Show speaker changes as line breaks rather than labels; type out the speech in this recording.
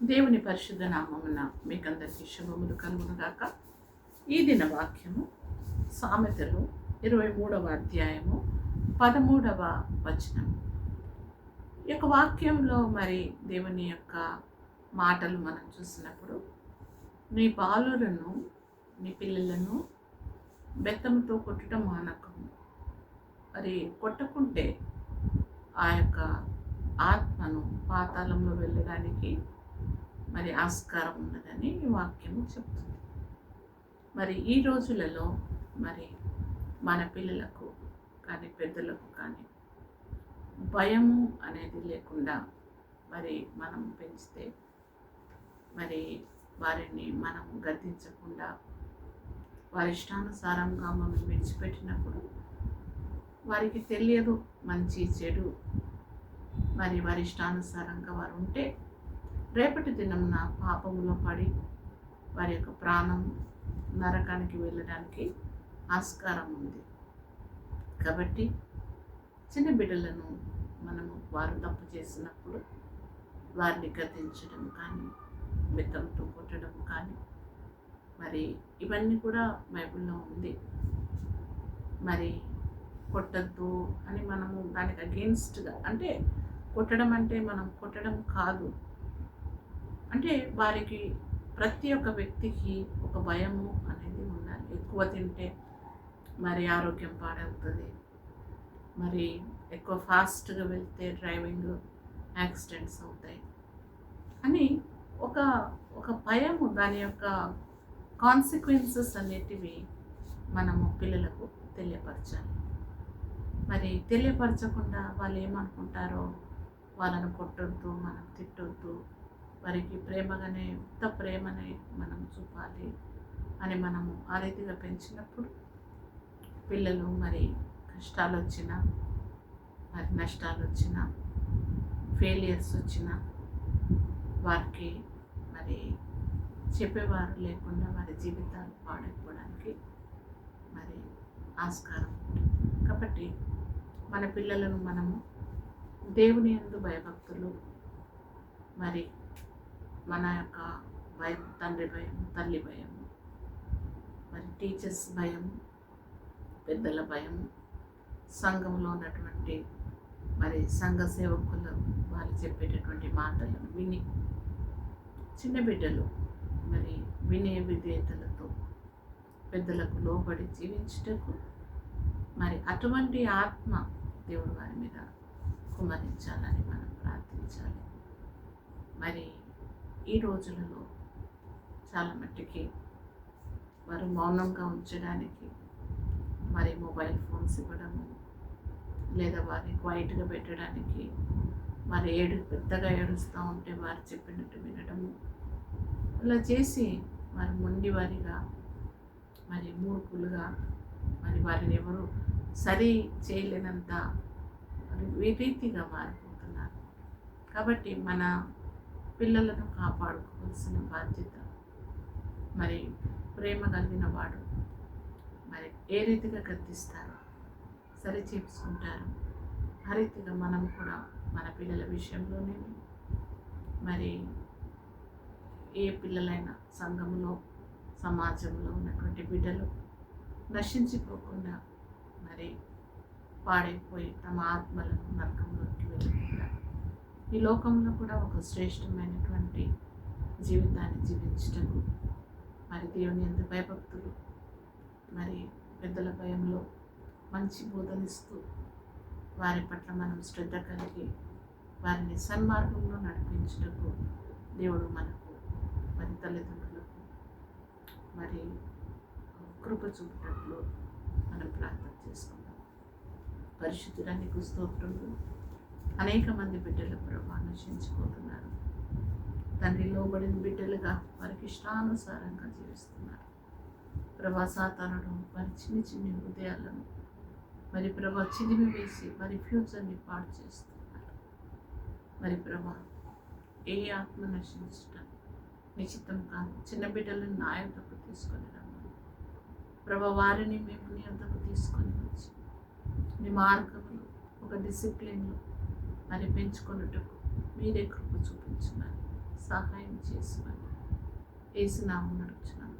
దేవుని పరిశుద్ధ నామమున మీకందరికీ శుభములు కలుగునుగాక. ఈ దిన వాక్యము సామెతలు ఇరవై మూడవ అధ్యాయము పదమూడవ వచనం. ఈ యొక్క వాక్యంలో మరి దేవుని యొక్క మాటలు మనం చూసినప్పుడు నీ బాలులను నీ పిల్లలను బెత్తంతో కొట్టడం మానకం మరి కొట్టకుంటే ఆ యొక్క ఆత్మను పాతాళంలో వెళ్ళడానికి మరి ఆస్కారం ఉన్నదని ఈ వాక్యము చెప్తుంది. మరి ఈ రోజులలో మరి మన పిల్లలకు కానీ పెద్దలకు కానీ భయము అనేది లేకుండా మరి మనం పెంచితే మరి వారిని మనం గద్దించకుండా వారి ఇష్టానుసారంగా మనం విడిచిపెట్టినప్పుడు వారికి తెలియదు మంచి చెడు. మరి వారి ఇష్టానుసారంగా వారు ఉంటే రేపటి దినంన పాపములో పడి వారి యొక్క ప్రాణం నరకానికి వెళ్ళడానికి ఆస్కారం ఉంది. కాబట్టి చిన్న బిడ్డలను మనము వారు తప్పు చేసినప్పుడు వారిని గద్దించడం కానీ బెత్తంతో కొట్టడం కానీ మరి ఇవన్నీ కూడా బైబిల్లో ఉంది. మరి కొట్టద్దు అని మనము దానికి అగేన్స్ట్గా అంటే కొట్టడం అంటే మనం కొట్టడం కాదు. అంటే వారికి ప్రతి ఒక్క వ్యక్తికి ఒక భయము అనేది ఉండాలి. ఎక్కువ తింటే మరి ఆరోగ్యం పాడవుతుంది. మరి ఎక్కువ ఫాస్ట్గా వెళ్తే డ్రైవింగ్ యాక్సిడెంట్స్ అవుతాయి అని ఒక ఒక భయము దాని యొక్క కాన్సిక్వెన్సెస్ అనేటివి మనము పిల్లలకు తెలియపరచాలి. మరి తెలియపరచకుండా వాళ్ళు ఏమనుకుంటారో వాళ్ళను కొట్టొద్దు మనం తిట్టొద్దు వారికి ప్రేమగానే ఎంత ప్రేమనే మనం చూపాలి అని మనము ఆ రీతిగా పెంచినప్పుడు పిల్లలు మరి కష్టాలు వచ్చినా మరి నష్టాలు వచ్చినా ఫెయిలియర్స్ వచ్చినా వారికి మరి చెప్పేవారు లేకుండా వారి జీవితాలు పాడైపోవడానికి మరి ఆస్కారం ఉంటుంది. కాబట్టి మన పిల్లలను మనము దేవుని ఎందు భయభక్తులు మరి మన యొక్క భయం తండ్రి భయం తల్లి భయం మరి టీచర్స్ భయం పెద్దల భయం సంఘంలో ఉన్నటువంటి మరి సంఘ సేవకులు వాళ్ళు చెప్పేటటువంటి మాటలను విని చిన్న బిడ్డలు మరి వినే విధేయతలతో పెద్దలకు లోబడి జీవించుటకు మరి అటువంటి ఆత్మ దేవుడు వారి మీద కుమరించాలని మనం ప్రార్థించాలి. మరి ఈ రోజులలో చాలా మట్టుకి వారు మౌనంగా ఉంచడానికి మరి మొబైల్ ఫోన్స్ ఇవ్వడము లేదా వారిని క్వైట్గా పెట్టడానికి మరి ఏడు పెద్దగా ఏడుస్తూ ఉంటే వారు చెప్పినట్టు వినడము అలా చేసి వారు మొండి వారిగా మరి మూర్ఖులుగా మరి వారిని ఎవరు సరి చేయలేనంత విరీతిగా మారిపోతున్నారు. కాబట్టి మన పిల్లలను కాపాడుకోవాల్సిన బాధ్యత. మరి ప్రేమ కలిగిన వాడు మరి ఏ రీతిగా గర్తిస్తారు సరి చేసుకుంటారు ఆ రీతిగా మనం కూడా మన పిల్లల విషయంలోనే మరి ఏ పిల్లలైనా సంఘంలో సమాజంలో ఉన్నటువంటి బిడ్డలు నశించిపోకుండా మరి పాడైపోయి తమ ఆత్మలను నరకంలోకి వెళ్ళకుండా ఈ లోకంలో కూడా ఒక శ్రేష్టమైనటువంటి జీవితాన్ని జీవించటకు మరి దేవుని ఎంత భయభక్తులు మరి పెద్దల భయంలో మంచి బోధనిస్తూ వారి పట్ల మనం శ్రద్ధ కలిగి వారిని సన్మార్గంలో నడిపించుటకు దేవుడు మనకు మరి తల్లిదండ్రులకు మరి కృప చూపినట్లు మనం ప్రార్థన చేసుకుందాం. పరిశుద్ధుడానికి స్తోత్రములు. అనేక మంది బిడ్డలు ప్రభా నశించిపోతున్నారు. తండ్రి లోబడిన బిడ్డలుగా వారికి ఇష్టానుసారంగా జీవిస్తున్నారు. ప్రభా సాతానుడు వారి చిన్ని చిన్ని హృదయాలను మరి ప్రభా చిదిమి వేసి వారి ఫ్యూచర్ని పాడు చేస్తున్నారు. మరి ప్రభా ఏ ఆత్మ నశించటం నిశ్చితం కాదు. చిన్న బిడ్డలను నా తీసుకొని రమ్మని ప్రభా వారిని మేము నీ యొద్దకు తీసుకొని వచ్చి మీ మార్గంలో ఒక డిసిప్లిన్లో మరి పెంచుకొనుటకు మీరే కృప చూపించమని సహాయం చేసుకొని ఏసునామం నడుచున్నాను